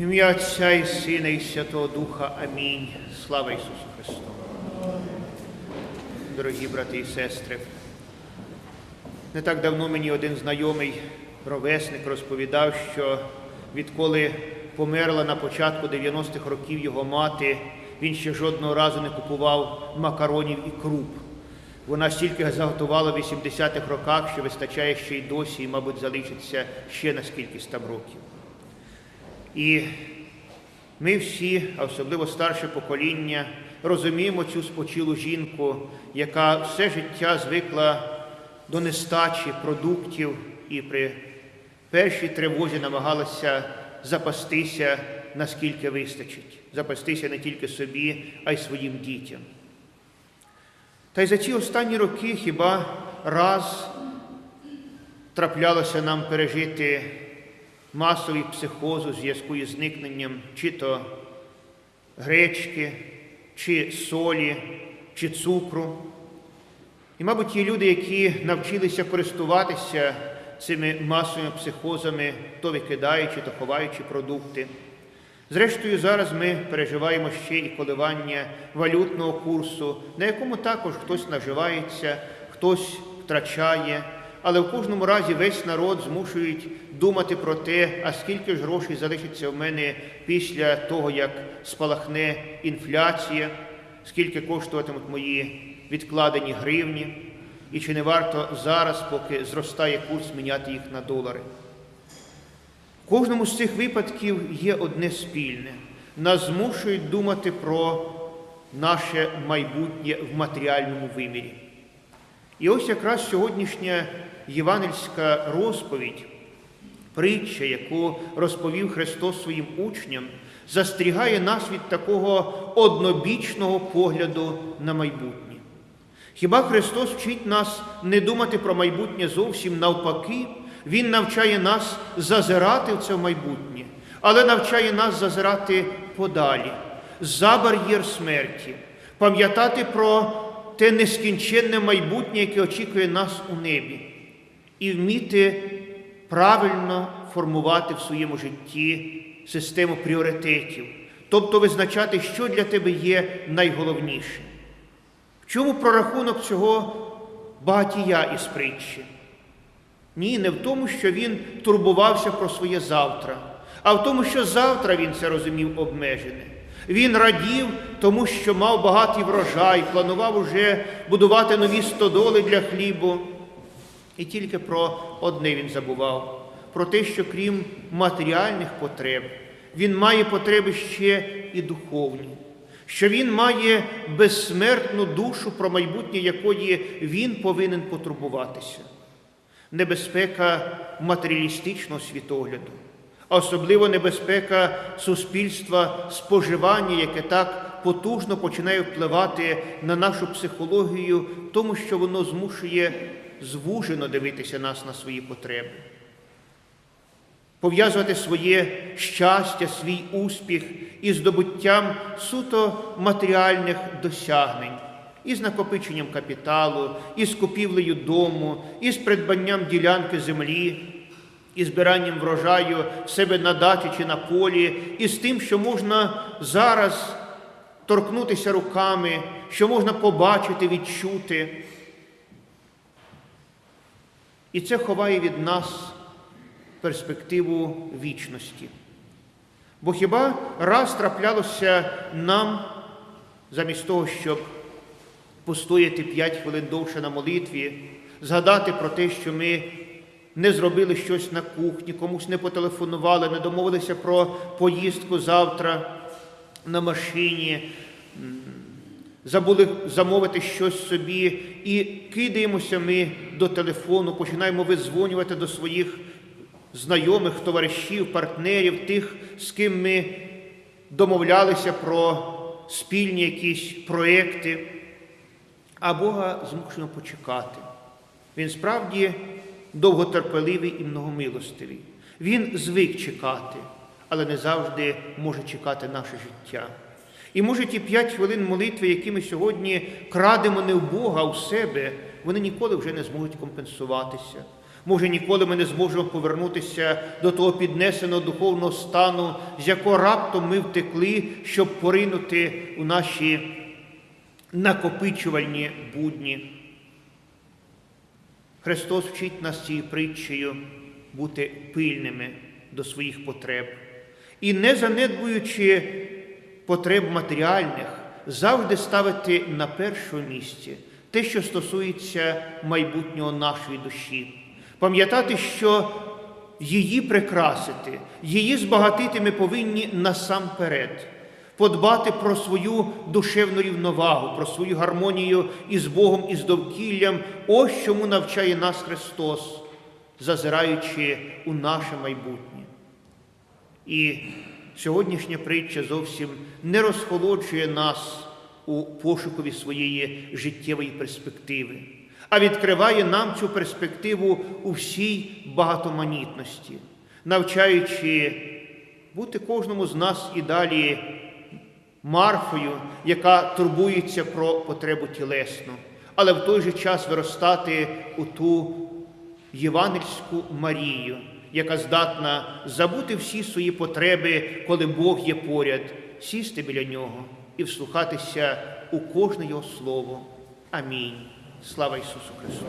ім'я Отця і Сина, і Святого Духа. Амінь. Слава Ісусу Христу. Дорогі брати і сестри, не так давно мені один знайомий ровесник розповідав, що відколи померла на початку 90-х років його мати, він ще жодного разу не купував макаронів і круп. Вона стільки заготувала в 80-х роках, що вистачає ще й досі, і, мабуть, залишиться ще на скількись там років. І ми всі, а особливо старше покоління, розуміємо цю спочилу жінку, яка все життя звикла до нестачі продуктів і при першій тривозі намагалася запастися, наскільки вистачить, запастися не тільки собі, а й своїм дітям. Та й за ці останні роки хіба раз траплялося нам пережити масовий психоз у зв'язку із зникненням чи то гречки, чи солі, чи цукру. І, мабуть, є люди, які навчилися користуватися цими масовими психозами, то викидаючи, то ховаючи продукти. Зрештою, зараз ми переживаємо ще і коливання валютного курсу, на якому також хтось наживається, хтось втрачає, але в кожному разі весь народ змушують думати про те, а скільки ж грошей залишиться в мене після того, як спалахне інфляція, скільки коштуватимуть мої відкладені гривні, і чи не варто зараз, поки зростає курс, міняти їх на долари. В кожному з цих випадків є одне спільне. Нас змушують думати про наше майбутнє в матеріальному вимірі. І ось якраз сьогоднішня євангельська розповідь, притча, яку розповів Христос своїм учням, застерігає нас від такого однобічного погляду на майбутнє. Хіба Христос вчить нас не думати про майбутнє зовсім навпаки? Він навчає нас зазирати в це майбутнє, але навчає нас зазирати подалі, за бар'єр смерті, пам'ятати про те нескінченне майбутнє, яке очікує нас у небі, і вміти правильно формувати в своєму житті систему пріоритетів, тобто визначати, що для тебе є найголовніше. В чому прорахунок цього багатія із притчі? Ні, не в тому, що він турбувався про своє завтра, а в тому, що завтра він це розумів обмежене. Він радів, тому що мав багатий врожай, планував уже будувати нові стодоли для хлібу. І тільки про одне він забував: про те, що крім матеріальних потреб, він має потреби ще і духовні, що він має безсмертну душу, про майбутнє якої він повинен потурбуватися. Небезпека матеріалістичного світогляду, а особливо небезпека суспільства споживання, яке так потужно починає впливати на нашу психологію, тому що воно змушує звужено дивитися нас на свої потреби. Пов'язувати своє щастя, свій успіх із здобуттям суто матеріальних досягнень із накопиченням капіталу, із купівлею дому, із придбанням ділянки землі, із збиранням врожаю себе на даті чи на полі, і з тим, що можна зараз торкнутися руками, що можна побачити, відчути. І це ховає від нас перспективу вічності. Бо хіба раз траплялося нам замість того, щоб постояти п'ять хвилин довше на молитві, згадати про те, що ми не зробили щось на кухні, комусь не потелефонували, не домовилися про поїздку завтра на машині, забули замовити щось собі, і кидаємося ми до телефону, починаємо визвонювати до своїх знайомих, товаришів, партнерів, тих, з ким ми домовлялися про спільні якісь проекти а Бога змушено почекати. Він справді довготерпеливий і многомилостивий. Він звик чекати, але не завжди може чекати наше життя. І може ті п'ять хвилин молитви, які ми сьогодні крадемо не в Бога, а в себе, вони ніколи вже не зможуть компенсуватися. Може, ніколи ми не зможемо повернутися до того піднесеного духовного стану, з якого раптом ми втекли, щоб поринути у наші накопичувальні будні. Христос вчить нас цією притчею бути пильними до своїх потреб і, не занедбуючи потреб матеріальних, завжди ставити на першому місці те, що стосується майбутнього нашої душі, пам'ятати, що її прикрасити, її збагатити ми повинні насамперед. Подбати про свою душевну рівновагу, про свою гармонію із Богом і з довкіллям, ось чому навчає нас Христос, зазираючи у наше майбутнє. І сьогоднішня притча зовсім не розхолоджує нас у пошукові своєї життєвої перспективи, а відкриває нам цю перспективу у всій багатоманітності, навчаючи бути кожному з нас і далі Марфою, яка турбується про потребу тілесну, але в той же час виростати у ту євангельську Марію, яка здатна забути всі свої потреби, коли Бог є поряд, сісти біля нього і вслухатися у кожне його слово. Амінь. Слава Ісусу Христу!